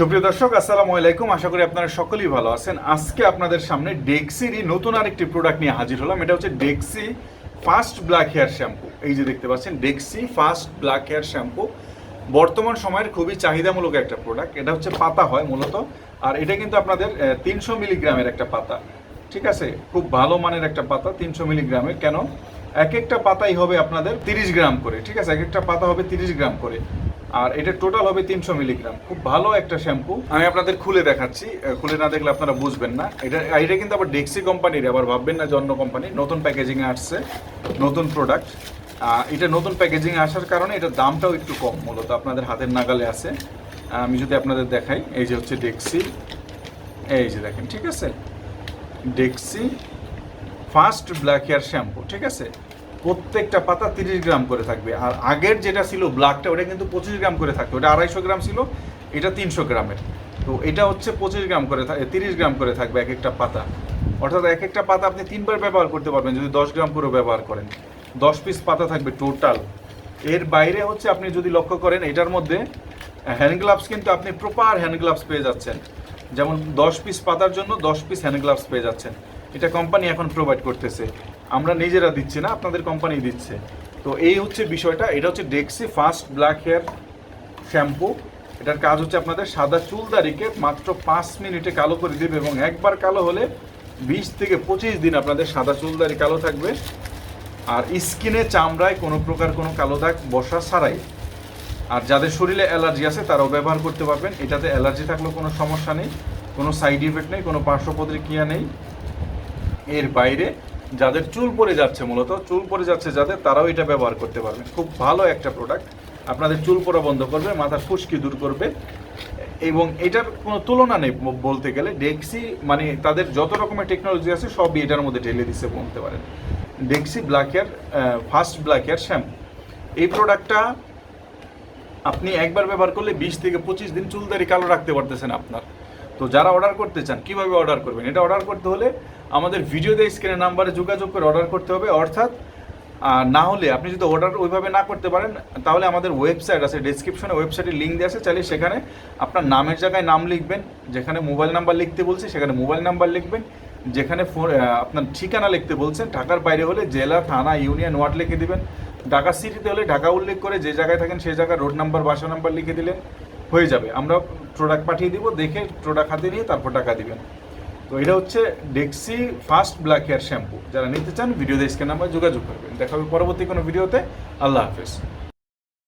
সুপ্রিয় দর্শক, আসসালামু আলাইকুম। আশা করি আপনারা সকলেই ভালো আছেন। আজকে আপনাদের সামনে ডেক্সিরই নতুন আরেকটি প্রোডাক্ট নিয়ে হাজির হলাম। এটা হচ্ছে Dexe fast black hair shampoo এই যে দেখতে পাচ্ছেন Dexe fast black hair shampoo বর্তমান সময়ের খুবই চাহিদামূলক একটা প্রোডাক্ট এটা হচ্ছে পাতা হয় মূলত। আর এটা কিন্তু আপনাদের তিনশো মিলিগ্রামের একটা পাতা। ঠিক আছে? খুব ভালো মানের একটা পাতা, তিনশো মিলিগ্রামের। কেন? এক একটা পাতাই হবে আপনাদের তিরিশ গ্রাম করে। ঠিক আছে? এক একটা পাতা হবে তিরিশ গ্রাম করে। আর এটা টোটাল হবে তিনশো মিলিগ্রাম খুব ভালো একটা শ্যাম্পু আমি আপনাদের খুলে দেখাচ্ছি। খুলে না দেখলে আপনারা বুঝবেন না। এটা এটা কিন্তু আবার ডেক্সি কোম্পানির আবার ভাববেন না যে কোম্পানি নতুন প্যাকেজিংয়ে আসছে, নতুন প্রোডাক্ট এটা নতুন প্যাকেজিং আসার কারণে এটার দামটাও একটু কম, মূলত আপনাদের হাতের নাগালে আছে। আমি যদি আপনাদের দেখাই, এই যে হচ্ছে ডেক্সি এই যে দেখেন, ঠিক আছে? Dexe first black hair shampoo ঠিক আছে? প্রত্যেকটা পাতা তিরিশ গ্রাম করে থাকবে। আর আগের যেটা ছিল ব্ল্যাকটা, ওটা কিন্তু পঁচিশ গ্রাম করে থাকতো। ওটা আড়াইশো গ্রাম ছিল, এটা তিনশো গ্রামের। তো এটা হচ্ছে পঁচিশ গ্রাম করে তিরিশ গ্রাম করে থাকবে এক একটা পাতা। অর্থাৎ এক একটা পাতা আপনি তিনবার ব্যবহার করতে পারবেন, যদি দশ গ্রাম করে ব্যবহার করেন। দশ পিস পাতা থাকবে টোটাল। এর বাইরে হচ্ছে আপনি যদি লক্ষ্য করেন, এটার মধ্যে হ্যান্ড গ্লাভস কিন্তু আপনি প্রপার হ্যান্ড গ্লাভস পেয়ে যাচ্ছেন। যেমন দশ পিস পাতার জন্য দশ পিস হ্যান্ড গ্লাভস পেয়ে যাচ্ছেন। এটা কোম্পানি এখন প্রোভাইড করতেছে। আমরা নিজেরা দিচ্ছি না, আপনাদের কোম্পানি দিচ্ছে। তো এই হচ্ছে বিষয়টা, এটা হচ্ছে Dexe first black hair shampoo এটার কাজ হচ্ছে আপনাদের সাদা চুলদারিকে মাত্র পাঁচ মিনিটে কালো করে দেবে এবং একবার কালো হলে বিশ থেকে পঁচিশ দিন আপনাদের সাদা চুলদারি কালো থাকবে। আর স্কিনে, চামড়ায় কোনো প্রকার কোনো কালো দাগ, বসা ছাড়াই। আর যাদের শরীরে অ্যালার্জি আছে, তারাও ব্যবহার করতে পারবেন। এটাতে অ্যালার্জি থাকলেও কোনো সমস্যা নেই, কোনো সাইড ইফেক্ট নেই, কোনো পার্শ্ব প্রতিক্রিয়া নেই। এর বাইরে যাদের চুল পড়ে যাচ্ছে মূলত, চুল পড়ে যাচ্ছে যাদের, তারাও এটা ব্যবহার করতে পারবেন খুব ভালো একটা প্রোডাক্ট আপনাদের চুল পড়া বন্ধ করবে মাথার ফুসকি দূর করবে। এবং এটার কোনো তুলনা নেই বলতে গেলে। ডেক্সি মানে তাদের যত রকমের টেকনোলজি আছে, সবই এটার মধ্যে ঢেলে দিছে বলতে পারেন। Dexe black hair first black hair shampoo এই প্রোডাক্টটা আপনি একবার ব্যবহার করলে বিশ থেকে পঁচিশ দিন চুলদারি কালো রাখতে পারতেছেন আপনার। তো যারা অর্ডার করতে চান, কীভাবে অর্ডার করবেন? এটা অর্ডার করতে হলে আমাদের ভিডিও ভিডিওতে স্ক্রিনের নাম্বারে যোগাযোগ করে অর্ডার করতে হবে। অর্থাৎ না হলে আপনি যদি অর্ডার ওইভাবে না করতে পারেন, তাহলে আমাদের ওয়েবসাইট আছে ডিসক্রিপশনে ওয়েবসাইটের লিঙ্ক দেওয়া আছে। চাইলে সেখানে আপনার নামের জায়গায় নাম লিখবেন, যেখানে মোবাইল নাম্বার লিখতে বলছে, সেখানে মোবাইল নাম্বার লিখবেন, যেখানে আপনার ঠিকানা লিখতে বলছেন। ঢাকার বাইরে হলে জেলা, থানা ইউনিয়ন ওয়ার্ড লিখে দিবেন। ঢাকা সিটিতে হলে ঢাকা উল্লেখ করে যে জায়গায় থাকেন, সেই জায়গায় রোড নাম্বার বাসা নাম্বার লিখে দিলেন। হয়ে যাবে। আমরা প্রোডাক্ট পাঠিয়ে দিব, দেখে প্রোডাক্ট হাতে নিয়ে তারপর টাকা দিবেন। তো এটা হচ্ছে Dexe first black hair shampoo যারা নিতে চান ভিডিও স্ক্যান নাম্বার যোগাযোগ করবেন। দেখা হবে পরবর্তী কোনো ভিডিওতে আল্লাহ হাফেজ।